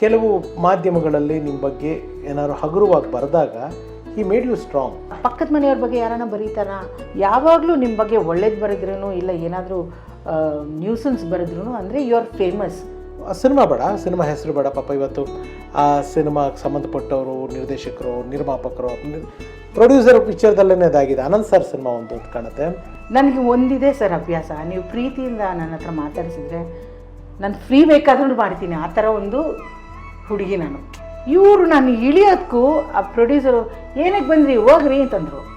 ಕೆಲವು ಮಾಧ್ಯಮಗಳಲ್ಲಿ ನಿಮ್ಮ ಬಗ್ಗೆ ಏನಾದ್ರು ಹಗುರವಾಗಿ ಬರೆದಾಗ ಈ ಮೇಡ್ ಯು ಸ್ಟ್ರಾಂಗ್. ಪಕ್ಕದ ಮನೆಯವ್ರ ಬಗ್ಗೆ ಯಾರನ್ನ ಬರೀತಾರ? ಯಾವಾಗಲೂ ನಿಮ್ಮ ಬಗ್ಗೆ ಒಳ್ಳೇದು ಬರೆದ್ರೂ ಇಲ್ಲ ಏನಾದರೂ ನ್ಯೂಸನ್ಸ್ ಬರೆದ್ರೂ ಅಂದರೆ ಯು ಆರ್ ಫೇಮಸ್ ಸಿನಿಮಾ ಬೇಡ ಸಿನಿಮಾ ಹೆಸರು ಬೇಡ ಪಾಪ ಇವತ್ತು. ಆ ಸಿನಿಮಾಗೆ ಸಂಬಂಧಪಟ್ಟವರು ನಿರ್ದೇಶಕರು ನಿರ್ಮಾಪಕರು ಪ್ರೊಡ್ಯೂಸರ್ ಪಿಕ್ಚರ್ದಲ್ಲೇ ಇದಾಗಿದೆ ಅನಂತ್ ಸರ್ ಸಿನಿಮಾ ಒಂದು ಕಾಣುತ್ತೆ. ನನಗೆ ಒಂದಿದೆ ಸರ್ ಅಭ್ಯಾಸ. ನೀವು ಪ್ರೀತಿಯಿಂದ ನನ್ನ ಹತ್ರ ಮಾತಾಡಿಸಿದ್ರೆ ನಾನು ಫ್ರೀ ಬೇಕಾದ್ರೂ ಮಾಡ್ತೀನಿ. ಆ ಥರ ಒಂದು ಹುಡುಗಿ ನಾನು. ಇವರು ನಾನು ಇಳಿಯೋದಕ್ಕೂ ಆ ಪ್ರೊಡ್ಯೂಸರು ಏನಕ್ಕೆ ಬಂದ್ರಿ? ಹೋಗ್ರಿ ಅಂತಂದರು.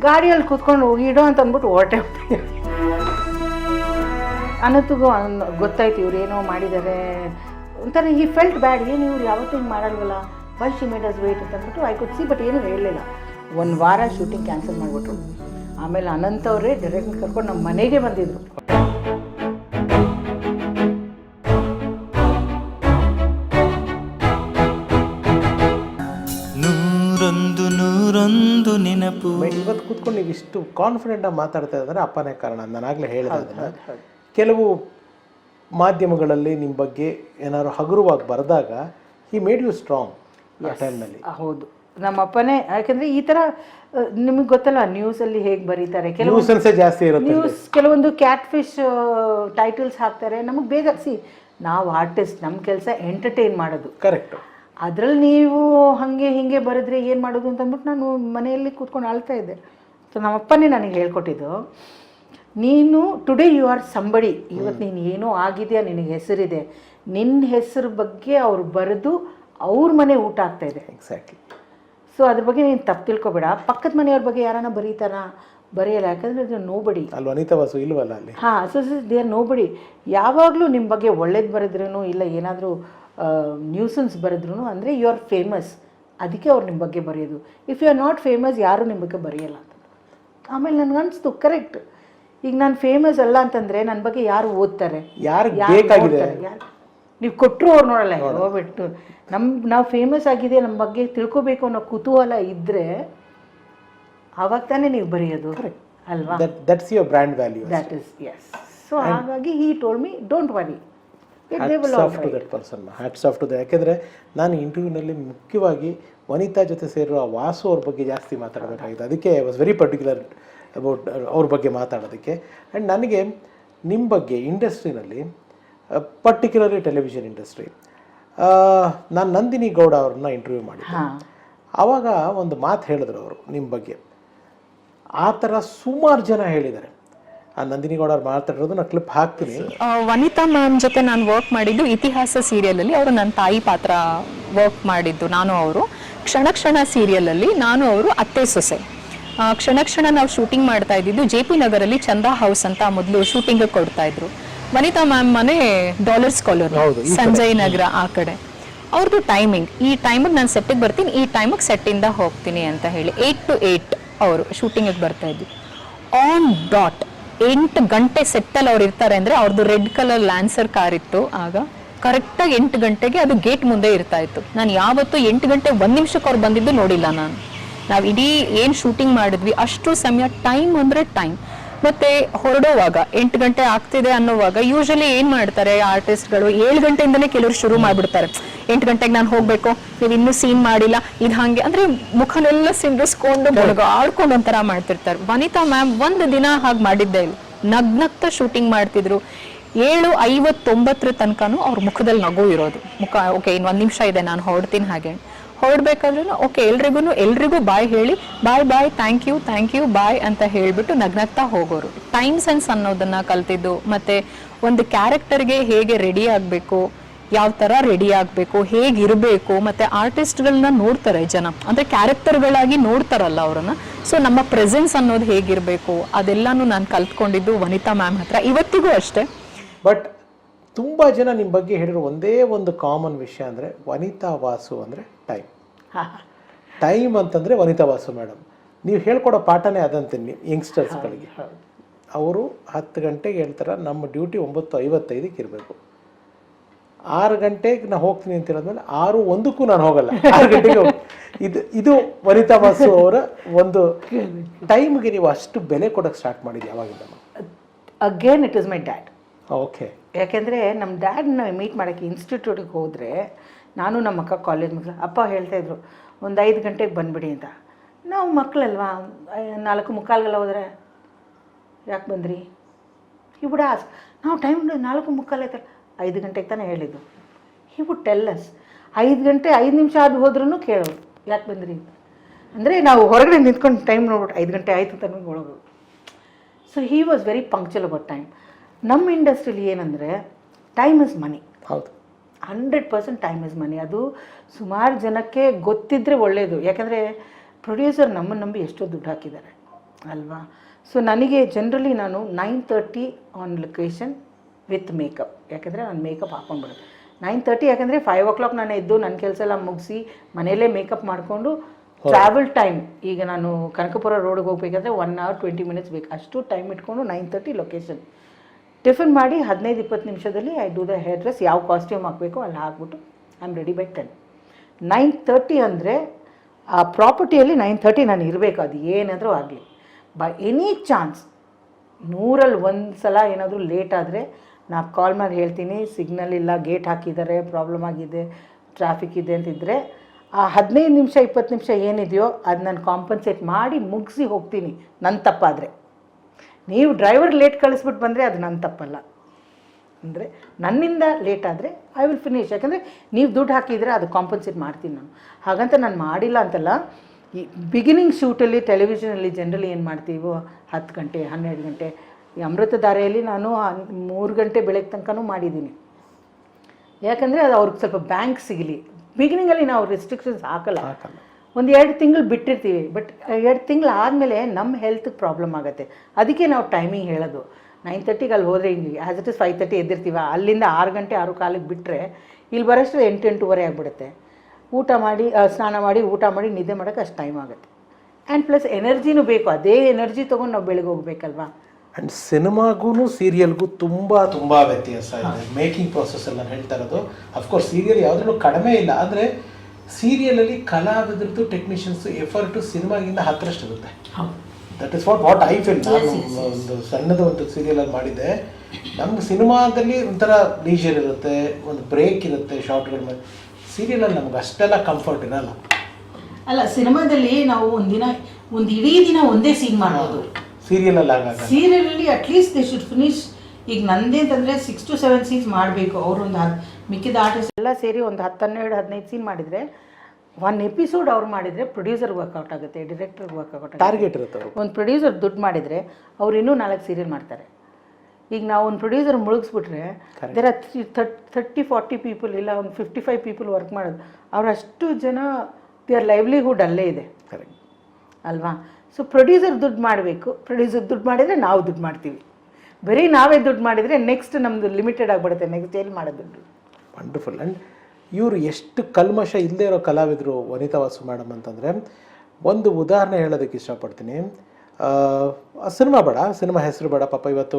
ಗಾಡಿಯಲ್ಲಿ ಕೂತ್ಕೊಂಡು ಹೋಗಿ ಇಡೋ ಅಂತ ಅಂದ್ಬಿಟ್ಟು ಹೊರಟೆ ಅನ್ನತ್ತಿಗೂ ಅನ್- ಗೊತ್ತಾಯ್ತು ಇವ್ರು ಏನೋ ಮಾಡಿದ್ದಾರೆ. ಒಂಥರ ಈ ಫೆಲ್ಟ್ ಬ್ಯಾಡ್ ಏನು ಇವ್ರು ಯಾವತ್ತೂ ಹಿಂಗೆ ಮಾಡಲ್ವಲ್ಲ? Why she made us wait ಅಂತ ಅಂದ್ಬಿಟ್ಟು ಐ ಕುಡ್ ಸಿ ಬಟ್ ಏನೂ ಹೇಳಲಿಲ್ಲ. ಒಂದು ವಾರ ಶೂಟಿಂಗ್ ಕ್ಯಾನ್ಸಲ್ ಮಾಡಿಬಿಟ್ರು. ಆಮೇಲೆ ಅನಂತ್ ಅವರೇ ಡೈರೆಕ್ಟ್ ಕರ್ಕೊಂಡು ನಮ್ಮ ಮನೆಗೆ ಬಂದಿದ್ರು. ಇವತ್ತು ಕೂತ್ಕೊಂಡು ನೀವು ಇಷ್ಟು ಕಾನ್ಫಿಡೆಂಟಾಗಿ ಮಾತಾಡ್ತಾ ಇದ್ದಾರೆ ಅಪ್ಪನೇ ಕಾರಣ ನಾನಾಗಲೇ ಹೇಳಿದೆ ಅದನ್ನು. ಕೆಲವು ಮಾಧ್ಯಮಗಳಲ್ಲಿ ನಿಮ್ಮ ಬಗ್ಗೆ ಏನಾದ್ರು ಹಗುರವಾಗಿ ಬರೆದಾಗ ಹಿ ಮೇಡ್ ಯು ಸ್ಟ್ರಾಂಗ್ ಆ ಟೈಮ್ನಲ್ಲಿ ಹೌದು. ನಮ್ಮ ಅಪ್ಪನೇ ಯಾಕಂದರೆ ಈ ತರ ನಿಮಗೆ ಗೊತ್ತಲ್ಲ ನ್ಯೂಸಲ್ಲಿ ಹೇಗೆ ಬರೀತಾರೆ? ಕೆಲವು ಜಾಸ್ತಿ ಇರುತ್ತೆ ನ್ಯೂಸ್ ಕೆಲವೊಂದು ಕ್ಯಾಟ್ ಫಿಶ್ ಟೈಟಲ್ಸ್ ಹಾಕ್ತಾರೆ. ನಮಗೆ ಬೇಗ ಸಿ ನಾವು ಆರ್ಟಿಸ್ಟ್ ನಮ್ಮ ಕೆಲಸ ಎಂಟರ್ಟೈನ್ ಮಾಡೋದು. ಕರೆಕ್ಟು ಅದ್ರಲ್ಲಿ ನೀವು ಹಾಗೆ ಹೀಗೆ ಬರೆದ್ರೆ ಏನು ಮಾಡೋದು ಅಂತ ಅಂದ್ಬಿಟ್ಟು ನಾನು ಮನೆಯಲ್ಲಿ ಕೂತ್ಕೊಂಡು ಅಳ್ತಾ ಇದ್ದೆ. ಸೊ ನಮ್ಮಪ್ಪನೇ ನನಗೆ ಹೇಳ್ಕೊಟ್ಟಿದ್ದು ನೀನು ಟುಡೇ ಯು ಆರ್ ಸಂಬಡಿ ಇವತ್ತು ನೀನು ಏನೋ ಆಗಿದೆಯಾ? ನಿನಗೆ ಹೆಸರಿದೆ. ನಿನ್ನ ಹೆಸರು ಬಗ್ಗೆ ಅವ್ರು ಬರೆದು ಅವ್ರ ಮನೆ ಊಟ ಆಗ್ತಾಯಿದೆ ಇದೆ. ಎಕ್ಸಾಕ್ಟ್ಲಿ ಸೊ ಅದ್ರ ಬಗ್ಗೆ ನೀನು ತಪ್ಪು ತಿಳ್ಕೊಬೇಡ. ಪಕ್ಕದ ಮನೆಯವ್ರ ಬಗ್ಗೆ ಯಾರನ್ನ ಬರೀತಾರ? ಬರೆಯಲ್ಲ. ಯಾಕಂದರೆ ನೋಬಡಿ ಅಲ್ಲಿ ಅನಿತಾ ವಾಸು ಇಲ್ವಲ್ಲ ಅಲ್ಲಿ? ಹಾಂ ಸೊ ದೇ ಆರ್ ನೋಬಡಿ ಯಾವಾಗಲೂ ನಿಮ್ಮ ಬಗ್ಗೆ ಒಳ್ಳೇದು ಬರೆದ್ರೂ ಇಲ್ಲ ಏನಾದರೂ ನ್ಯೂಸನ್ಸ್ ಬರೆದ್ರೂ ಅಂದರೆ ಯು ಆರ್ ಫೇಮಸ್ ಅದಕ್ಕೆ ಅವ್ರು ನಿಮ್ಮ ಬಗ್ಗೆ ಬರೆಯೋದು. If you are not famous ಯಾರೂ ನಿಮ್ಮ ಬಗ್ಗೆ ಬರೆಯಲ್ಲ ಅಂತ. ಆಮೇಲೆ ನನಗೆ ಅನಿಸ್ತು ಕರೆಕ್ಟ್ ಈಗ ನಾನು ಫೇಮಸ್ ಅಲ್ಲ ಅಂತಂದರೆ ನನ್ನ ಬಗ್ಗೆ ಯಾರು ಓದ್ತಾರೆ? ಯಾರು ನೀವು ಕೊಟ್ಟರು ಅವ್ರು ನೋಡಲ್ಲ ಹೋಗ್ಬಿಟ್ಟು ನಮ್ಮ ನಾವು ಫೇಮಸ್ ಆಗಿದೆ ನಮ್ಮ ಬಗ್ಗೆ ತಿಳ್ಕೊಬೇಕು ಅನ್ನೋ ಕುತೂಹಲ ಇದ್ದರೆ ಆವಾಗ ತಾನೇ ನೀವು ಬರೆಯೋದು. ಅಲ್ವಾ? That that's your brand value that is yes so ಹಾಗಾಗಿ he told me don't worry hats off to that person hats off to the ಯಾಕೆಂದರೆ ನಾನು ಇಂಟರ್ವ್ಯೂನಲ್ಲಿ ಮುಖ್ಯವಾಗಿ ವನಿತಾ ಜೊತೆ ಸೇರಿರೋ ಆ ವಾಸು ಅವ್ರ ಬಗ್ಗೆ ಜಾಸ್ತಿ ಮಾತಾಡಬೇಕಾಗಿತ್ತು. ಅದಕ್ಕೆ I was very particular about ಅವ್ರ ಬಗ್ಗೆ ಮಾತಾಡೋದಕ್ಕೆ. ಆ್ಯಂಡ್ ನನಗೆ ನಿಮ್ಮ ಬಗ್ಗೆ ಇಂಡಸ್ಟ್ರಿನಲ್ಲಿ ಪರ್ಟಿಕ್ಯುಲರ್ಲಿ ಟೆಲಿವಿಷನ್ ಇಂಡಸ್ಟ್ರಿ ನಾನು ನಂದಿನಿ ಗೌಡ ಅವ್ರನ್ನ ಇಂಟರ್ವ್ಯೂ ಮಾಡಿದ್ದೆ. ಆವಾಗ ಒಂದು ಮಾತು ಹೇಳಿದ್ರು ಅವರು ನಿಮ್ಮ ಬಗ್ಗೆ. ಆ ಥರ ಸುಮಾರು ಜನ ಹೇಳಿದ್ದಾರೆ. ಆ ನಂದಿನಿ ಗೌಡ ಅವ್ರು ಮಾತಾಡಿರೋದು ನಾನು ಕ್ಲಿಪ್ ಹಾಕ್ತೀನಿ. ವನಿತಾ ಮ್ಯಾಮ್ ಜೊತೆ ನಾನು ವರ್ಕ್ ಮಾಡಿದ್ದು ಇತಿಹಾಸ ಸೀರಿಯಲಲ್ಲಿ ಅವರು ನನ್ನ ತಾಯಿ ಪಾತ್ರ ವರ್ಕ್ ಮಾಡಿದ್ದು ನಾನು ಅವರು. ಕ್ಷಣ ಕ್ಷಣ ಸೀರಿಯಲಲ್ಲಿ ನಾನು ಅವರು ಅತ್ತೆ ಸೊಸೆ. ಕ್ಷಣ ಕ್ಷಣ ನಾವು ಶೂಟಿಂಗ್ ಮಾಡ್ತಾ ಇದ್ದಿದ್ದು ಜೆ ಪಿ ನಗರಲ್ಲಿ ಚಂದಾ ಹೌಸ್ ಅಂತ ಮೊದಲು ಶೂಟಿಂಗ್ ಕೊಡ್ತಾ ಇದ್ರು. ವನಿತಾ ಮ್ಯಾಮ್ ಮನೆ ಡಾಲರ್ಸ್ ಕಾಲೋನಿ ಸಂಜಯ್ ನಗರ ಆ ಕಡೆ. ಅವ್ರದ್ದು ಟೈಮಿಂಗ್ ಈ ಟೈಮಿಗೆ ನಾನು ಸೆಟ್ಟಿಗೆ ಬರ್ತೀನಿ ಈ ಟೈಮಿಗೆ ಸೆಟ್ಟಿಂದ ಹೋಗ್ತೀನಿ ಅಂತ ಹೇಳಿ ಏಯ್ಟ್ ಟು ಏಯ್ಟ್ ಅವರು ಶೂಟಿಂಗಿಗೆ ಬರ್ತಾ ಇದ್ವಿ. ಆನ್ ಡಾಟ್ ಎಂಟು ಗಂಟೆ ಸೆಟ್ಟಲ್ಲಿ ಅವ್ರು ಇರ್ತಾರೆ ಅಂದರೆ ಅವ್ರದ್ದು ರೆಡ್ ಕಲರ್ ಲ್ಯಾನ್ಸರ್ ಕಾರ್ ಇತ್ತು. ಆಗ ಕರೆಕ್ಟಾಗಿ ಎಂಟು ಗಂಟೆಗೆ ಅದು ಗೇಟ್ ಮುಂದೆ ಇರ್ತಾ ಇತ್ತು. ನಾನು ಯಾವತ್ತೂ ಎಂಟು ಗಂಟೆ ಒಂದು ನಿಮಿಷಕ್ಕೆ ಅವ್ರು ಬಂದಿದ್ದು ನೋಡಿಲ್ಲ ನಾನು. ನಾವು ಇಡೀ ಏನು ಶೂಟಿಂಗ್ ಮಾಡಿದ್ವಿ, ಅಷ್ಟು ಸಮಯ ಟೈಮ್ ಅಂದ್ರೆ ಟೈಮ್ ಮತ್ತೆ ಹೊರಡುವಾಗ ಎಂಟು ಗಂಟೆ ಆಗ್ತಿದೆ ಅನ್ನೋವಾಗ ಯೂಶಲಿ ಏನ್ ಮಾಡ್ತಾರೆ ಆರ್ಟಿಸ್ಟ್ಗಳು ಏಳು ಗಂಟೆಯಿಂದನೇ ಕೆಲವರು ಶುರು ಮಾಡ್ಬಿಡ್ತಾರೆ. ಎಂಟು ಗಂಟೆಗೆ ನಾನು ಹೋಗ್ಬೇಕು, ನೀವು ಇನ್ನೂ ಸೀನ್ ಮಾಡಿಲ್ಲ, ಇದು ಹಂಗೆ. ಅಂದ್ರೆ ಮುಖನೆಲ್ಲ ಸಿಂಡಿಸ್ಕೊಂಡು ಬೆಳಗ್ಗೆ ಆಡ್ಕೊಂಡು ಒಂಥರ ಮಾಡ್ತಿರ್ತಾರೆ. ವನಿತಾ ಮ್ಯಾಮ್ ಒಂದು ದಿನ ಹಾಗೆ ಮಾಡಿದ್ದೆ ಇಲ್ಲ. ನಗ್ನಗ್ತ ಶೂಟಿಂಗ್ ಮಾಡ್ತಿದ್ರು. ಏಳು ಐವತ್ತೊಂಬತ್ತರ ತನಕನೂ ಅವ್ರ ಮುಖದಲ್ಲಿ ನಗು ಇರೋದು. ಮುಖ ಓಕೆ ಇನ್ನು ಒಂದು ನಿಮಿಷ ಇದೆ, ನಾನು ಹೊರಡ್ತೀನಿ ಹಾಗೆ. ಹೊರಡ್ಬೇಕಾದ್ರೂ ಓಕೆ ಎಲ್ರಿಗೂ ಎಲ್ರಿಗೂ ಬಾಯ್ ಹೇಳಿ, bye bye thank you thank you bye ಅಂತ ಹೇಳ್ಬಿಟ್ಟು ನಗ್ನಗ್ತಾ ಹೋಗೋರು. ಟೈಮ್ ಸೆನ್ಸ್ ಅನ್ನೋದನ್ನ ಕಲ್ತಿದ್ದು, ಮತ್ತೆ ಒಂದು ಕ್ಯಾರೆಕ್ಟರ್ಗೆ ಹೇಗೆ ರೆಡಿ ಆಗಬೇಕು, ಯಾವ ತರ ರೆಡಿ ಆಗಬೇಕು, ಹೇಗಿರಬೇಕು, ಮತ್ತೆ ಆರ್ಟಿಸ್ಟ್ಗಳನ್ನ ನೋಡ್ತಾರೆ ಜನ. ಅಂದ್ರೆ ಕ್ಯಾರೆಕ್ಟರ್ಗಳಾಗಿ ನೋಡ್ತಾರಲ್ಲ ಅವರನ್ನು. ಸೊ ನಮ್ಮ ಪ್ರೆಸೆನ್ಸ್ ಅನ್ನೋದು ಹೇಗಿರಬೇಕು, ಅದೆಲ್ಲಾನು ನಾನು ಕಲ್ತ್ಕೊಂಡಿದ್ದು ವನಿತಾ ಮ್ಯಾಮ್ ಹತ್ರ, ಇವತ್ತಿಗೂ ಅಷ್ಟೇ. ಬಟ್ ತುಂಬ ಜನ ನಿಮ್ಮ ಬಗ್ಗೆ ಹೇಳಿರೋ ಒಂದೇ ಒಂದು ಕಾಮನ್ ವಿಷಯ ಅಂದರೆ ವನಿತಾ ವಾಸು ಅಂದರೆ ಟೈಮ್ ಟೈಮ್ ಅಂತಂದರೆ ವನಿತಾ ವಾಸು ಮೇಡಮ್ ನೀವು ಹೇಳ್ಕೊಡೋ ಪಾಠನೇ ಅದಂತೆ ಯಂಗ್ಸ್ಟರ್ಸ್ಗಳಿಗೆ ಅವರು ಹತ್ತು ಗಂಟೆಗೆ ಹೇಳ್ತಾರೆ ನಮ್ಮ ಡ್ಯೂಟಿ ಒಂಬತ್ತು ಐವತ್ತೈದಕ್ಕೆ ಇರಬೇಕು. ಆರು ಗಂಟೆಗೆ ನಾನು ಹೋಗ್ತೀನಿ ಅಂತ ಹೇಳಿದ್ಮೇಲೆ ಆರು ಒಂದಕ್ಕೂ ನಾನು ಹೋಗಲ್ಲ. ಆರು ಗಂಟೆಗೆ ಇದು ಇದು ವನಿತಾ ವಾಸು ಅವರ ಒಂದು ಟೈಮ್ಗೆ ನೀವು ಅಷ್ಟು ಬೆಲೆ ಕೊಡೋಕ್ಕೆ ಸ್ಟಾರ್ಟ್ ಮಾಡಿದ್ದು ಯಾವಾಗಿಂದ again it is my dad okay ಯಾಕೆಂದರೆ ನಮ್ಮ ಡ್ಯಾಡ್ನ ಮೀಟ್ ಮಾಡೋಕ್ಕೆ ಇನ್ಸ್ಟಿಟ್ಯೂಟಿಗೆ ಹೋದರೆ ನಾನು ನಮ್ಮ ಅಕ್ಕ ಕಾಲೇಜ್ ಮಕ್ಕಳು ಅಪ್ಪ ಹೇಳ್ತಾಯಿದ್ರು ಒಂದು ಐದು ಗಂಟೆಗೆ ಬಂದುಬಿಡಿ ಅಂತ. ನಾವು ಮಕ್ಕಳಲ್ವಾ ನಾಲ್ಕು ಮುಕ್ಕಾಲ್ಗೆಲ್ಲ ಹೋದರೆ ಯಾಕೆ ಬಂದ್ರಿ? ಈ ಆಸ್ ನಾವು ಟೈಮ್ ನಾಲ್ಕು ಮುಕ್ಕಾಲು ಆಯ್ತಲ್ಲ, ಐದು ಗಂಟೆಗೆ ತಾನೇ ಹೇಳಿದ್ದು. ಹಿ ವುಡ್ ಟೆಲ್ಲಸ್ ಐದು ಗಂಟೆ ಐದು ನಿಮಿಷ ಆದ ಹೋದ್ರೂ ಕೇಳೋರು, ಯಾಕೆ ಬಂದ್ರಿ? ಅಂದರೆ ನಾವು ಹೊರಗಡೆ ನಿಂತ್ಕೊಂಡು ಟೈಮ್ ನೋಡ್ಬಿಟ್ಟು, ಐದು ಗಂಟೆ ಆಯಿತು ಅಂತ ಹೋಗೋದು so he was very punctual about time ನಮ್ಮ ಇಂಡಸ್ಟ್ರಿಲಿ ಏನಂದರೆ ಟೈಮ್ ಇಸ್ ಮನಿ ಹೌದು. Hundred percent time is money ಅದು ಸುಮಾರು ಜನಕ್ಕೆ ಗೊತ್ತಿದ್ದರೆ ಒಳ್ಳೆಯದು ಯಾಕಂದರೆ ಪ್ರೊಡ್ಯೂಸರ್ ನಮ್ಮನ್ನು ನಂಬಿ ಎಷ್ಟೋ ದುಡ್ಡು ಹಾಕಿದ್ದಾರೆ ಅಲ್ವಾ? ಸೊ ನನಗೆ ಜನ್ರಲಿ ನಾನು nine thirty on location with makeup ಯಾಕಂದರೆ ನಾನು ಮೇಕಪ್ ಹಾಕ್ಕೊಂಡ್ಬಿಡೋದು ನೈನ್ ತರ್ಟಿ ಯಾಕಂದರೆ ಫೈವ್ ಓ ಕ್ಲಾಕ್ ನಾನು ಎದ್ದು ನನ್ನ ಕೆಲಸ ಎಲ್ಲ ಮುಗಿಸಿ ಮನೆಯಲ್ಲೇ ಮೇಕಪ್ ಮಾಡಿಕೊಂಡು ಟ್ರಾವೆಲ್ ಟೈಮ್ ಈಗ ನಾನು ಕನಕಪುರ ರೋಡ್ಗೆ ಹೋಗ್ಬೇಕಾದ್ರೆ ಒನ್ ಅವರ್ ಟ್ವೆಂಟಿ ಮಿನಿಟ್ಸ್ ಬೇಕು. ಅಷ್ಟು ಟೈಮ್ ಇಟ್ಕೊಂಡು ನೈನ್ ತರ್ಟಿ ಲೊಕೇಶನ್ ಟಿಫನ್ ಮಾಡಿ ಹದಿನೈದು ಇಪ್ಪತ್ತು ನಿಮಿಷದಲ್ಲಿ I do the hair dress ಯಾವ ಕಾಸ್ಟ್ಯೂಮ್ ಹಾಕಬೇಕು ಅಲ್ಲಿ ಹಾಕ್ಬಿಟ್ಟು I am ready by ten nine thirty ಅಂದರೆ ಆ ಪ್ರಾಪರ್ಟಿಯಲ್ಲಿ ನೈನ್ ತರ್ಟಿ ನಾನು ಇರಬೇಕು, ಅದು ಏನಾದರೂ ಆಗಲಿ. ಬೈ ಎನಿ ಚಾನ್ಸ್ ನೂರಲ್ಲಿ ಒಂದು ಸಲ ಏನಾದರೂ ಲೇಟ್ ಆದರೆ ನಾನು ಕಾಲ್ ಮಾಡಿ ಹೇಳ್ತೀನಿ ಸಿಗ್ನಲ್ ಇಲ್ಲ ಗೇಟ್ ಹಾಕಿದ್ದಾರೆ ಪ್ರಾಬ್ಲಮ್ ಆಗಿದೆ ಟ್ರಾಫಿಕ್ ಇದೆ ಅಂತಿದ್ದರೆ ಆ ಹದಿನೈದು ನಿಮಿಷ, ಇಪ್ಪತ್ತು ನಿಮಿಷ ಏನಿದೆಯೋ ಅದು ನಾನು ಕಾಂಪನ್ಸೇಟ್ ಮಾಡಿ ಮುಗಿಸಿ ಹೋಗ್ತೀನಿ. ನನ್ನ ತಪ್ಪಾದರೆ. ನೀವು ಡ್ರೈವರ್ ಲೇಟ್ ಕಳಿಸ್ಬಿಟ್ಟು ಬಂದರೆ ಅದು ನನ್ನ ತಪ್ಪಲ್ಲ. ಅಂದರೆ ನನ್ನಿಂದ ಲೇಟ್ ಆದರೆ ಐ ವಿಲ್ ಫಿನಿಶ್ ಯಾಕಂದರೆ ನೀವು ದುಡ್ಡು ಹಾಕಿದರೆ ಅದು ಕಾಂಪನ್ಸೇಟ್ ಮಾಡ್ತೀನಿ ನಾನು. ಹಾಗಂತ ನಾನು ಮಾಡಿಲ್ಲ ಅಂತಲ್ಲ, ಈ ಬಿಗಿನಿಂಗ್ ಶೂಟಲ್ಲಿ ಟೆಲಿವಿಷನಲ್ಲಿ ಜನರಲಿ ಏನು ಮಾಡ್ತೀವೋ, ಹತ್ತು ಗಂಟೆ, ಹನ್ನೆರಡು ಗಂಟೆ, ಈ ಅಮೃತ ಅಮೃತಧಾರೆಯಲ್ಲಿ ನಾನು ಮೂರು ಗಂಟೆ ಬೆಳಗ್ಗೆ ತನಕನೂ ಮಾಡಿದ್ದೀನಿ. ಯಾಕಂದರೆ ಅದು ಅವ್ರಿಗೆ ಸ್ವಲ್ಪ ಬ್ಯಾಂಕ್ ಸಿಗಲಿ. ಬಿಗಿನಿಂಗಲ್ಲಿ ನಾವು ರೆಸ್ಟ್ರಿಕ್ಷನ್ಸ್ ಹಾಕಲ್ಲ. ಹಾಕಲ್ಲ. ಒಂದು ಎರಡು ತಿಂಗಳು ಬಿಟ್ಟಿರ್ತೀವಿ ಬಟ್ ಎರಡು ತಿಂಗಳು ಆದಮೇಲೆ ನಮ್ಮ ಹೆಲ್ತ್ಗೆ ಪ್ರಾಬ್ಲಮ್ ಆಗುತ್ತೆ. ಅದಕ್ಕೆ ನಾವು ಟೈಮಿಂಗ್ ಹೇಳೋದು. ನೈನ್ ತರ್ಟಿಗೆ ಅಲ್ಲಿ ಹೋದರೆ ಹಿಂಗೆ as it is five thirty ಎದ್ದಿರ್ತೀವ? ಅಲ್ಲಿಂದ ಆರು ಗಂಟೆ, ಆರು ಕಾಲಿಗೆ ಬಿಟ್ಟರೆ ಇಲ್ಲಿ ಬರೋಷ್ಟು ಎಂಟು, ಎಂಟೂವರೆ ಆಗಿಬಿಡುತ್ತೆ. ಊಟ ಮಾಡಿ ಸ್ನಾನ ಮಾಡಿ, ಊಟ ಮಾಡಿ, ನಿದ್ದೆ ಮಾಡೋಕ್ಕೆ ಅಷ್ಟು ಟೈಮ್ ಆಗುತ್ತೆ. ಆ್ಯಂಡ್ ಪ್ಲಸ್ ಎನರ್ಜಿನೂ ಬೇಕು, ಅದೇ ಎನರ್ಜಿ ತೊಗೊಂಡು ನಾವು ಬೆಳಗ್ಗೆ ಹೋಗ್ಬೇಕಲ್ವಾ? ಅಂಡ್ ಸಿನಿಮಾಗೂ ಸೀರಿಯಲ್ಗೂ ತುಂಬ ತುಂಬ ವ್ಯತ್ಯಾಸ ಇದೆ. ಮೇಕಿಂಗ್ ಪ್ರೊಸೆಸ್ ಎಲ್ಲ ಹೇಳ್ತಾ ಇರೋದು. ಅಫ್ಕೋರ್ಸ್ ಸೀರಿಯಲ್ ಯಾವುದ್ರೂ ಕಡಿಮೆ ಇಲ್ಲ. ಆದರೆ ಸೀರಿಯಲಲ್ಲಿ ಕಲಾವಿದ್ರದ್ದು ಟೆಕ್ನಿಷಿಯನ್ಸ್ ಎಫರ್ಟು ಸಿನಿಮಾಗಿಂದ ಹತ್ತರಷ್ಟು ಇರುತ್ತೆ that is what what I feel ನಾನು ಒಂದು ಸಣ್ಣದ ಒಂದು ಸೀರಿಯಲಲ್ಲಿ ಮಾಡಿದ್ದೆ. ನಮ್ಗೆ ಸಿನಿಮಾದಲ್ಲಿ ಒಂಥರ ಲೀಜರ್ ಇರುತ್ತೆ ಒಂದು ಬ್ರೇಕ್ ಇರುತ್ತೆ ಶಾರ್ಟ್ಗಳ ಮೇಲೆ ಸೀರಿಯಲಲ್ಲಿ ನಮ್ಗೆ ಅಷ್ಟೆಲ್ಲ ಕಂಫರ್ಟ್ ಇರಲ್ಲ. ಅಲ್ಲ ಸಿನಿಮಾದಲ್ಲಿ ನಾವು ಒಂದಿನ ಒಂದು ಇಡೀ ದಿನ ಒಂದೇ ಸೀನ್ ಮಾಡೋದು ಸೀರಿಯಲಲ್ಲಿ ಆಗಾಗ ಸೀರಿಯಲಲ್ಲಿ at least they should finish ಈಗ ನಂದೇ ಅಂತಂದರೆ ಸಿಕ್ಸ್ ಟು ಸೆವೆನ್ ಸೀನ್ಸ್ ಮಾಡಬೇಕು. ಅವ್ರೊಂದು ಹತ್ತು ಮಿಕ್ಕಿದ ಆರ್ಟಿಸ್ಟ್ ಎಲ್ಲ ಸೇರಿ ಒಂದು ಹತ್ತು ಹನ್ನೆರಡು ಹದಿನೈದು ಸೀನ್ ಮಾಡಿದರೆ ಒನ್ ಎಪಿಸೋಡ್ ಅವ್ರು ಮಾಡಿದರೆ ಪ್ರೊಡ್ಯೂಸರ್ ವರ್ಕೌಟ್ ಆಗುತ್ತೆ ಡಿರೆಕ್ಟರ್ ವರ್ಕೌಟ್ ಆಗುತ್ತೆ. ಟಾರ್ಗೆಟ್ ಇರುತ್ತೆ ಒಂದು ಪ್ರೊಡ್ಯೂಸರ್ ದುಡ್ಡು ಮಾಡಿದರೆ ಅವ್ರು ಇನ್ನೂ ನಾಲ್ಕು ಸೀರಿಯಲ್ ಮಾಡ್ತಾರೆ. ಈಗ ನಾವು ಒಂದು producer ಮುಳುಗಿಸ್ಬಿಟ್ರೆ there are thirty forty people ಇಲ್ಲ ಒಂದು ಫಿಫ್ಟಿ ಫೈವ್ ಪೀಪಲ್ ವರ್ಕ್ ಮಾಡೋದು. ಅವರಷ್ಟು ಜನ ದೇರ್ ಲೈವ್ಲಿಹುಡ್ ಅಲ್ಲೇ ಇದೆ. ಕರೆಕ್ಟ್ ಅಲ್ವಾ? ಸೊ ಪ್ರೊಡ್ಯೂಸರ್ ದುಡ್ಡು ಮಾಡಬೇಕು. ಪ್ರೊಡ್ಯೂಸರ್ ದುಡ್ಡು ಮಾಡಿದರೆ ನಾವು ದುಡ್ಡು ಮಾಡ್ತೀವಿ. ಬರೀ ನಾವೇ ದುಡ್ಡು ಮಾಡಿದರೆ ನೆಕ್ಸ್ಟ್ ನಮ್ಮದು ಲಿಮಿಟೆಡ್ ಆಗಿಬಿಡುತ್ತೆ. ನೆಕ್ಸ್ಟ್ ಎಲ್ಲಿ ಮಾಡೋದು ದುಡ್ಡು? ವಂಡರ್ಫುಲ್ ಆ್ಯಂಡ್ ಇವರು ಎಷ್ಟು ಕಲ್ಮಶ ಇಲ್ಲದೆ ಇರೋ ಕಲಾವಿದರು ವನಿತಾ ವಾಸು ಮೇಡಮ್ ಅಂತಂದರೆ, ಒಂದು ಉದಾಹರಣೆ ಹೇಳೋದಕ್ಕೆ ಇಷ್ಟಪಡ್ತೀನಿ. ಸಿನಿಮಾ ಬೇಡ, ಸಿನಿಮಾ ಹೆಸರು ಬೇಡ ಪಾಪ ಇವತ್ತು.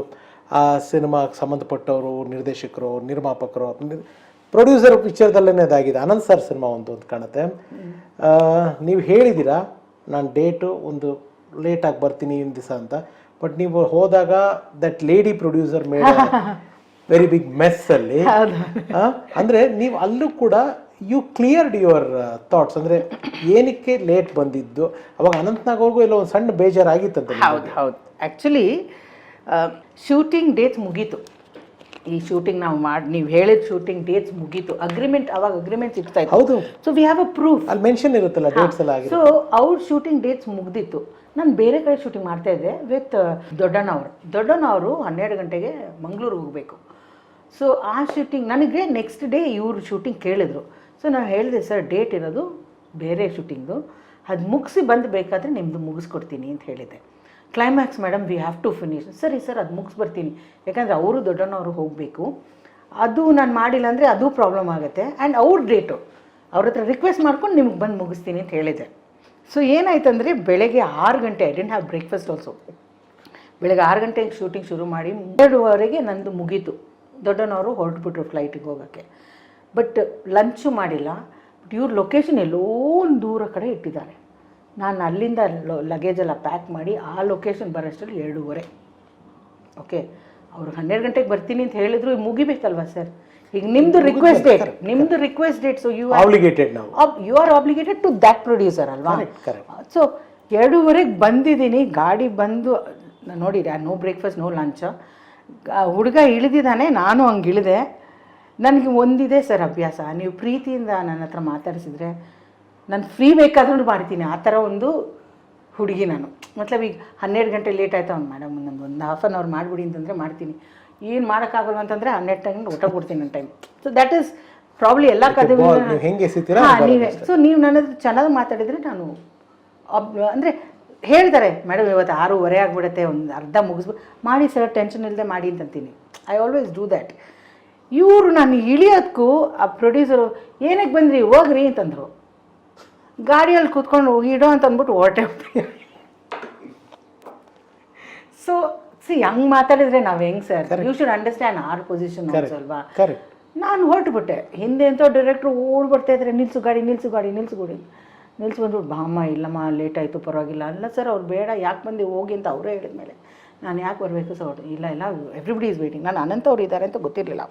ಆ ಸಿನಿಮಾಗೆ ಸಂಬಂಧಪಟ್ಟವರು, ನಿರ್ದೇಶಕರು, ನಿರ್ಮಾಪಕರು ಪ್ರೊಡ್ಯೂಸರ್ ಪಿಕ್ಚರ್ದಲ್ಲೇ ಇದಾಗಿದೆ. ಅನಂತ್ ಸರ್ ಸಿನಿಮಾ ಒಂದು ಅಂತ ಕಾಣುತ್ತೆ. ನೀವು ಹೇಳಿದ್ದೀರಾ ನಾನು ಡೇಟು ಒಂದು ಲೇಟಾಗಿ ಬರ್ತೀನಿ ಇನ್ನು ದಿವಸ ಅಂತ. ಬಟ್ ನೀವು ಹೋದಾಗ that lady producer made very big mess ಅಲ್ಲಿ. ಅಂದ್ರೆ ನೀವು ಅಲ್ಲೂ ಕೂಡ ಯು ಕ್ಲಿಯರ್ಡ್ ಯುವರ್ ಥಾಟ್ಸ್ ಅಂದ್ರೆ ಏನಕ್ಕೆ ಲೇಟ್ ಬಂದಿದ್ದು? ಅವಾಗ ಅನಂತನಾಗ್ ಅವ್ರಿಗೂ ಎಲ್ಲ ಒಂದು ಸಣ್ಣ ಬೇಜಾರಾಗಿತ್ತು. ಹೌದು ಹೌದು. ಆ್ಯಕ್ಚುಲಿ ಶೂಟಿಂಗ್ ಡೇಟ್ ಮುಗೀತು. ಈ ಶೂಟಿಂಗ್ ನಾವು ಮಾಡಿ ನೀವು ಹೇಳಿದ ಶೂಟಿಂಗ್ ಡೇಟ್ಸ್ ಮುಗೀತು. ಅಗ್ರಿಮೆಂಟ್ ಅವಾಗ ಅಗ್ರಿಮೆಂಟ್ ಸಿಗ್ತಾ ಇತ್ತು. ಹೌದು. So we have a proof ಅಲ್ಲಿ ಮೆನ್ಷನ್ ಇರುತ್ತಲ್ಲ ಡೇಟ್ಸ್ ಎಲ್ಲ ಸೊ ಅವ್ರ ಶೂಟಿಂಗ್ ಡೇಟ್ಸ್ ಮುಗ್ದಿತ್ತು. ನಾನು ಬೇರೆ ಕಡೆ ಶೂಟಿಂಗ್ ಮಾಡ್ತಾ ಇದ್ದೆ ವಿತ್ ದೊಡ್ಡಣ್ಣ ಅವರು ದೊಡ್ಡಣ್ಣ ಅವರು ಹನ್ನೆರಡು ಗಂಟೆಗೆ ಮಂಗಳೂರು ಹೋಗಬೇಕು. ಸೊ ಆ ಶೂಟಿಂಗ್ ನನಗೆ ನೆಕ್ಸ್ಟ್ ಡೇ ಇವರು ಶೂಟಿಂಗ್ ಕೇಳಿದ್ರು. ಸೊ ನಾನು ಹೇಳಿದೆ ಸರ್ ಡೇಟ್ ಇರೋದು ಬೇರೆ ಶೂಟಿಂಗು ಅದು ಮುಗಿಸಿ ಬಂದು ಬೇಕಾದರೆ ನಿಮ್ಮದು ಮುಗಿಸ್ಕೊಡ್ತೀನಿ ಅಂತ ಹೇಳಿದೆ. Climax madam we have to finish ಸರಿ ಸರ್ ಅದು ಮುಗಿಸ್ಬರ್ತೀನಿ ಯಾಕಂದರೆ ಅವರು ದೊಡ್ಡನವರು ಹೋಗಬೇಕು. ಅದು ನಾನು ಮಾಡಿಲ್ಲ ಅಂದರೆ ಅದು ಪ್ರಾಬ್ಲಮ್ ಆಗುತ್ತೆ. ಆ್ಯಂಡ್ ಅವ್ರ ಡೇಟು ಅವ್ರ ಹತ್ರ ರಿಕ್ವೆಸ್ಟ್ ಮಾಡ್ಕೊಂಡು ನಿಮ್ಗೆ ಬಂದು ಮುಗಿಸ್ತೀನಿ ಅಂತ ಹೇಳಿದೆ. ಸೊ ಏನಾಯ್ತಂದರೆ ಬೆಳಗ್ಗೆ ಆರು ಗಂಟೆ I didn't have breakfast also ಬೆಳಗ್ಗೆ ಆರು ಗಂಟೆಗೆ ಶೂಟಿಂಗ್ ಶುರು ಮಾಡಿ ಎರಡುವರೆಗೆ ನಂದು ಮುಗೀತು. ದೊಡ್ಡನವರು ಹೊರಟ್ಬಿಟ್ರು ಫ್ಲೈಟಿಗೆ ಹೋಗೋಕ್ಕೆ. ಬಟ್ ಲಂಚು ಮಾಡಿಲ್ಲ. ಬಟ್ ಇವ್ರ ಲೊಕೇಶನ್ ಎಲ್ಲೋ ಒಂದು ದೂರ ಕಡೆ ಇಟ್ಟಿದ್ದಾರೆ. ನಾನು ಅಲ್ಲಿಂದ ಲಗೇಜ್ ಎಲ್ಲ ಪ್ಯಾಕ್ ಮಾಡಿ ಆ ಲೊಕೇಶನ್ ಬರೋಷ್ಟರಲ್ಲಿ ಎರಡೂವರೆ. ಓಕೆ ಅವ್ರು ಹನ್ನೆರಡು ಗಂಟೆಗೆ ಬರ್ತೀನಿ ಅಂತ ಹೇಳಿದ್ರು ಮುಗಿಬೇಕಲ್ವಾ ಸರ್ ಈಗ ನಿಮ್ದು ರಿಕ್ವೆಸ್ಟ್ ಡೇಟ್ ನಿಮ್ದು request date so you obligated you are obligated to that producer ಅಲ್ವಾ. ಸೊ ಎರಡೂವರೆಗೆ ಬಂದಿದ್ದೀನಿ ಗಾಡಿ ಬಂದು ನೋಡಿರಿ ನೋಡಿ ನೋ ಬ್ರೇಕ್ಫಾಸ್ಟ್ ನೋ ಲಂಚ್ ಹುಡುಗ ಇಳಿದಿದ್ದಾನೆ ನಾನು ಹಂಗೆ ಇಳಿದೆ. ನನಗೆ ಒಂದಿದೆ ಸರ್ ಅಭ್ಯಾಸ. ನೀವು ಪ್ರೀತಿಯಿಂದ ನನ್ನ ಹತ್ರ ಮಾತಾಡಿಸಿದ್ರೆ ನಾನು ಫ್ರೀ ಬೇಕಾದ್ರೂ ಮಾಡ್ತೀನಿ. ಆ ಥರ ಒಂದು ಹುಡುಗಿ ನಾನು. ಮತ್ಲಬ್ ಈಗ ಹನ್ನೆರಡು ಗಂಟೆ ಲೇಟ್ ಆಯ್ತು. ಅವ್ನು ಮೇಡಮ್ ನಂದು ಒಂದು ಹಾಫ್ ಆನ್ ಅವರ್ ಮಾಡಿಬಿಡಿ ಅಂತಂದರೆ ಮಾಡ್ತೀನಿ. ಏನು ಮಾಡೋಕ್ಕಾಗಲ್ಲ ಅಂತಂದರೆ ಹನ್ನೆರಡು ಟೈಮ್ ಊಟ ಕೊಡ್ತೀನಿ ನನ್ನ time so that is probably ಎಲ್ಲ ಕದೆ ಹೆಂಗೆ ಸಿಗ್ತೀರಾ ಹಾಂ ನೀವೇ. ಸೊ ನೀವು ನನ್ನ ಹತ್ರ ಚೆನ್ನಾಗಿ ಮಾತಾಡಿದರೆ ನಾನು ಅಂದರೆ ಹೇಳ್ತಾರೆ ಮೇಡಮ್ ಇವತ್ತು ಆರೂವರೆ ಆಗಿಬಿಡುತ್ತೆ ಒಂದು ಅರ್ಧ ಮುಗಿಸ್ಬಿಟ್ಟು ಮಾಡಿ ಸರ್ ಟೆನ್ಷನ್ ಇಲ್ಲದೆ ಮಾಡಿ ಅಂತಂತೀನಿ ಐ ಆಲ್ವೇಸ್ ಡೂ ದ್ಯಾಟ್ ಇವರು ನಾನು ಇಳಿಯೋದಕ್ಕೂ ಆ ಪ್ರೊಡ್ಯೂಸರು ಏನಕ್ಕೆ ಬಂದ್ರಿ ಹೋಗ್ರಿ ಅಂತಂದರು. ಗಾಡಿಯಲ್ಲಿ ಕೂತ್ಕೊಂಡು ಇಡೋ ಅಂತ ಅಂದ್ಬಿಟ್ಟು ಹೊರಟೆ ಸೊ ಸಿ ಹಂಗೆ ಮಾತಾಡಿದ್ರೆ ನಾವು ಹೆಂಗೆ sir? You should understand our position ಅಲ್ವಾ? ನಾನು ಹೊರಟುಬಿಟ್ಟೆ. ಹಿಂದೆ ಅಂತ ಡೈರೆಕ್ಟ್ರು ಓಡ್ ಬರ್ತಾ ಇದ್ದಾರೆ ನಿಲ್ಸು ಗಾಡಿ ನಿಲ್ಸು ಗಾಡಿ ನಿಲ್ಸು ಗಾಡಿ. ನಿಲ್ಸು ಬಂದ್ಬಿಟ್ಟು ಬಾಮ್ಮ, ಇಲ್ಲಮ್ಮ ಲೇಟ್ ಆಯಿತು, ಪರವಾಗಿಲ್ಲ. ಅಲ್ಲ ಸರ್ ಅವ್ರು ಬೇಡ, ಯಾಕೆ ಬಂದು, ಹೋಗಿ ಅಂತ ಅವರೇ ಹೇಳಿದ ಮೇಲೆ ನಾನು ಯಾಕೆ ಬರಬೇಕು ಸರ್ ಅವ್ರು ಇಲ್ಲ ಇಲ್ಲ ಎವ್ರಿಬಡಿ ಈಸ್ ವೇಟಿಂಗ್ ನಾನು ಅನಂತ ಅವ್ರು ಇದ್ದಾರೆ ಅಂತ ಗೊತ್ತಿರಲಿಲ್ಲ.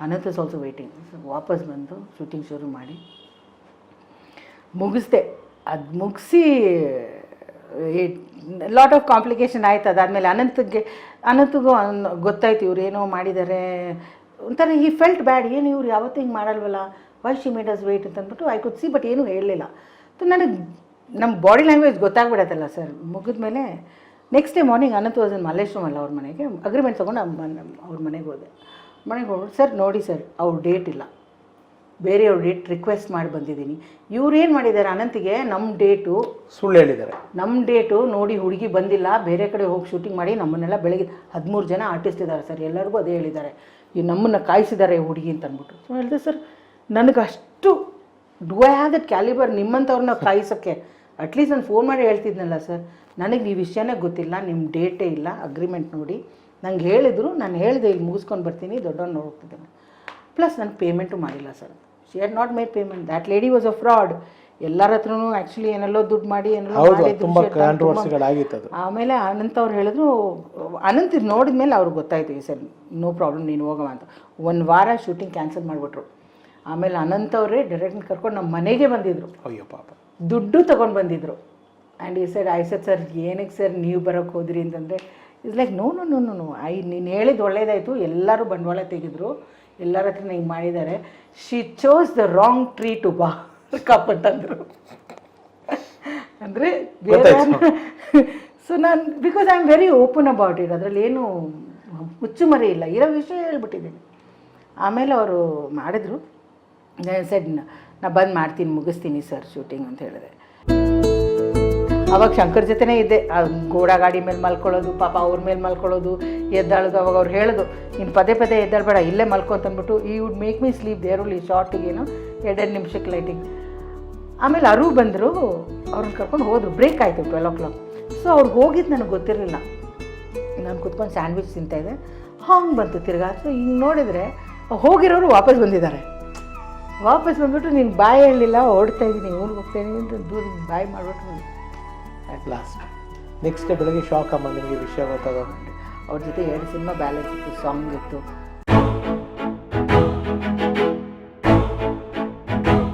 ಅನಂತ ಇಸ್ ಆಲ್ಸೋ ವೇಟಿಂಗ್ ವಾಪಸ್ ಬಂದು ಶೂಟಿಂಗ್ ಶುರು ಮಾಡಿ. ಮುಗಿಸ್ದೆ. ಅದು ಮುಗಿಸಿ ಲಾಟ್ ಆಫ್ ಕಾಂಪ್ಲಿಕೇಶನ್ ಆಯ್ತು. ಅದಾದಮೇಲೆ ಅನಂತಗೆ, ಅನಂತಗೂ ಅನ್- ಗೊತ್ತಾಯ್ತು ಇವ್ರು ಏನೋ ಮಾಡಿದ್ದಾರೆ ಒಂಥರ ಈ ಫೆಲ್ಟ್ ಬ್ಯಾಡ್ ಏನು ಇವ್ರು, ಯಾವತ್ತೂ ಹಿಂಗೆ ಮಾಡಲ್ವಲ್ಲ? Why she made us wait ಅಂತ ಅಂದ್ಬಿಟ್ಟು ಐ ಕುಡ್ ಸಿ ಬಟ್ ಏನೂ ಹೇಳಲಿಲ್ಲ. ಸೊ ನನಗೆ ನಮ್ಮ ಬಾಡಿ ಲ್ಯಾಂಗ್ವೇಜ್ ಗೊತ್ತಾಗ್ಬಿಡತ್ತಲ್ಲ ಸರ್ ಮುಗಿದ ಮೇಲೆ next day morning Anantha Vasan Malleshwaram ಅಲ್ಲ ಅವ್ರ ಮನೆಗೆ ಅಗ್ರಿಮೆಂಟ್ ತೊಗೊಂಡು ಅವ್ರ ಮನೆಗೆ ಹೋದೆ. ಮನೆಗೆ ಹೋಗಿ ಸರ್ ನೋಡಿ ಸರ್ ಅವ್ರ ಡೇಟ್ ಇಲ್ಲ. ಬೇರೆಯವ್ರ ಡೇಟ್ ರಿಕ್ವೆಸ್ಟ್ ಮಾಡಿ ಬಂದಿದ್ದೀನಿ. ಇವ್ರು ಏನು ಮಾಡಿದ್ದಾರೆ ಅನಂತಿಗೆ ನಮ್ಮ ಡೇಟು ಸುಳ್ಳು ಹೇಳಿದ್ದಾರೆ. ನಮ್ಮ ಡೇಟು ನೋಡಿ ಹುಡುಗಿ ಬಂದಿಲ್ಲ ಬೇರೆ ಕಡೆ ಹೋಗಿ ಶೂಟಿಂಗ್ ಮಾಡಿ ನಮ್ಮನ್ನೆಲ್ಲ ಬೆಳಗ್ಗೆ ಹದಿಮೂರು ಜನ ಆರ್ಟಿಸ್ಟ್ ಇದ್ದಾರೆ ಸರ್ ಎಲ್ಲರಿಗೂ ಅದೇ ಹೇಳಿದ್ದಾರೆ. ಈ ನಮ್ಮನ್ನು ಕಾಯಿಸಿದ್ದಾರೆ ಹುಡುಗಿ ಅಂತ ಅಂದ್ಬಿಟ್ಟು. ಸೊ ಹೇಳಿದೆ ಸರ್ ನನಗೆ ಅಷ್ಟು do I have that calibre ನಿಮ್ಮಂಥವ್ರನ್ನ ಕಾಯಿಸೋಕ್ಕೆ ಅಟ್ಲೀಸ್ಟ್ ನಾನು ಫೋನ್ ಮಾಡಿ ಹೇಳ್ತಿದ್ನಲ್ಲ ಸರ್ ನನಗೆ ಈ ವಿಷಯನೇ ಗೊತ್ತಿಲ್ಲ ನಿಮ್ಮ ಡೇಟೇ ಇಲ್ಲ ಅಗ್ರಿಮೆಂಟ್ ನೋಡಿ. ನಂಗೆ ಹೇಳಿದ್ರು ನಾನು ಹೇಳಿದೆ ಇಲ್ಲಿ ಮುಗಿಸ್ಕೊಂಡು ಬರ್ತೀನಿ ದೊಡ್ಡವ್ರು ನೋಡ್ತಿದ್ದೇನೆ ಪ್ಲಸ್ ನಾನು ಪೇಮೆಂಟು ಮಾಡಿಲ್ಲ sir she had not made payment that lady was a fraud ಎಲ್ಲರ ಹತ್ರನೂ ಆ್ಯಕ್ಚುಲಿ ಏನೆಲ್ಲೋ ದುಡ್ಡು ಮಾಡಿ ಏನೆಲ್ಲೋ ಆಮೇಲೆ ಅನಂತ್ ಅವ್ರು ಹೇಳಿದ್ರು ಅನಂತ್ ಇದು ನೋಡಿದ ಮೇಲೆ ಅವ್ರಿಗೆ ಗೊತ್ತಾಯ್ತು ಈ ಸರ್ ನೋ ಪ್ರಾಬ್ಲಮ್ ನೀನು ಹೋಗವ ಅಂತ. ಒಂದು ವಾರ ಶೂಟಿಂಗ್ ಕ್ಯಾನ್ಸಲ್ ಮಾಡಿಬಿಟ್ರು. ಆಮೇಲೆ ಅನಂತ್ ಅವರೇ ಡೈರೆಕ್ಟ್ ಕರ್ಕೊಂಡು ನಮ್ಮ ಮನೆಗೆ ಬಂದಿದ್ರು. ಅಯ್ಯೋ ಪಾಪ. ದುಡ್ಡು ತೊಗೊಂಡು ಬಂದಿದ್ರು. ಆ್ಯಂಡ್ ಈ ಸೈಡ್ ಐ ಸರ್ ಸರ್ ಏನಕ್ಕೆ ಸರ್ ನೀವು ಬರೋಕ್ಕೆ ಹೋದ್ರಿ? ಅಂತಂದರೆ is like no no no no I ನೀನು ಹೇಳಿದ್ದು ಒಳ್ಳೇದಾಯಿತು. ಎಲ್ಲರೂ ಬಂಡವಾಳ ತೆಗೆದ್ರು. ಎಲ್ಲರ ಹತ್ರ ಹಿಂಗೆ ಮಾಡಿದ್ದಾರೆ. She chose the wrong tree to ಬಾ ಕಾಪಟ್ಟಂದರು ಅಂತಂದರು ಅಂದರೆ ಸೊ ನಾನು because I am very open about it ಅದರಲ್ಲಿ ಏನು ಹುಚ್ಚುಮರಿ ಇಲ್ಲ. ಇರೋ ವಿಷಯ ಹೇಳ್ಬಿಟ್ಟಿದ್ದೀನಿ. ಆಮೇಲೆ ಅವರು ಮಾಡಿದ್ರು. ಸೆಡ್ ನಾ ಬಂದು ಮಾಡ್ತೀನಿ, ಮುಗಿಸ್ತೀನಿ ಸರ್ ಶೂಟಿಂಗ್ ಅಂತ ಹೇಳಿದೆ ಅವಾಗ ಶಂಕರ್ ಜೊತೆನೇ ಇದ್ದೆ. ಆ ಗೋಡ ಗಾಡಿ ಮೇಲೆ ಮಲ್ಕೊಳ್ಳೋದು, ಪಾಪ ಅವ್ರ ಮೇಲೆ ಮಲ್ಕೊಳ್ಳೋದು, ಎದ್ದಾಳೋದು, ಅವಾಗ ಅವ್ರು ಹೇಳೋದು, ನೀನು ಪದೇ ಪದೇ ಎದ್ದಾಳ್ಬೇಡ, ಇಲ್ಲೇ ಮಲ್ಕೊ ಅಂತಂದ್ಬಿಟ್ಟು ಈ ವುಡ್ ಮೇಕ್ ಮೀ ಸ್ಲೀಪ್ ದೇರಲ್ಲಿ ಶಾರ್ಟಿಗೇನು ಎರಡೆರಡು ನಿಮಿಷಕ್ಕೆ ಲೈಟಿಂಗ್ ಆಮೇಲೆ ಅರು ಬಂದರು, ಅವ್ರನ್ನ ಕರ್ಕೊಂಡು ಹೋದರು. ಬ್ರೇಕ್ ಆಯಿತು ಟ್ವೆಲ್ ಓ ಕ್ಲಾಕ್ ಸೊ ಅವ್ರು ಹೋಗಿದ್ದು ನನಗೆ ಗೊತ್ತಿರಲಿಲ್ಲ. ನಾನು ಕುತ್ಕೊಂಡು ಸ್ಯಾಂಡ್ವಿಚ್ ತಿಂತಾಯಿದ್ದೆ ಹಂಗೆ ಬಂತು ತಿರ್ಗಾ. ಸೊ ಹಿಂಗೆ ನೋಡಿದರೆ, ಹೋಗಿರೋರು ವಾಪಸ್ ಬಂದಿದ್ದಾರೆ. ವಾಪಸ್ ಬಂದ್ಬಿಟ್ಟು ನೀನು ಬಾಯಿ ಹೇಳಲಿಲ್ಲ ಓಡ್ತಾ ಇದ್ದೀನಿ ಊರಿಗೆ ಹೋಗ್ತಾ ಅಂತ ದೂರ ಬಾಯಿ ಮಾಡಿಬಿಟ್ಟು ಲಾಸ್ಟ್ ನೆಕ್ಸ್ಟ್ ಬೆಳಗ್ಗೆ ಶಾಕ್ ಅಮ್ಮ, ನಿಮಗೆ ವಿಷಯ ಗೊತ್ತಾಗ ಅವ್ರ ಜೊತೆ ಎರಡು ಸಿನಿಮಾ ಬ್ಯಾಲೆನ್ಸ್ ಇತ್ತು ಸಾಂಗ್ ಇತ್ತು.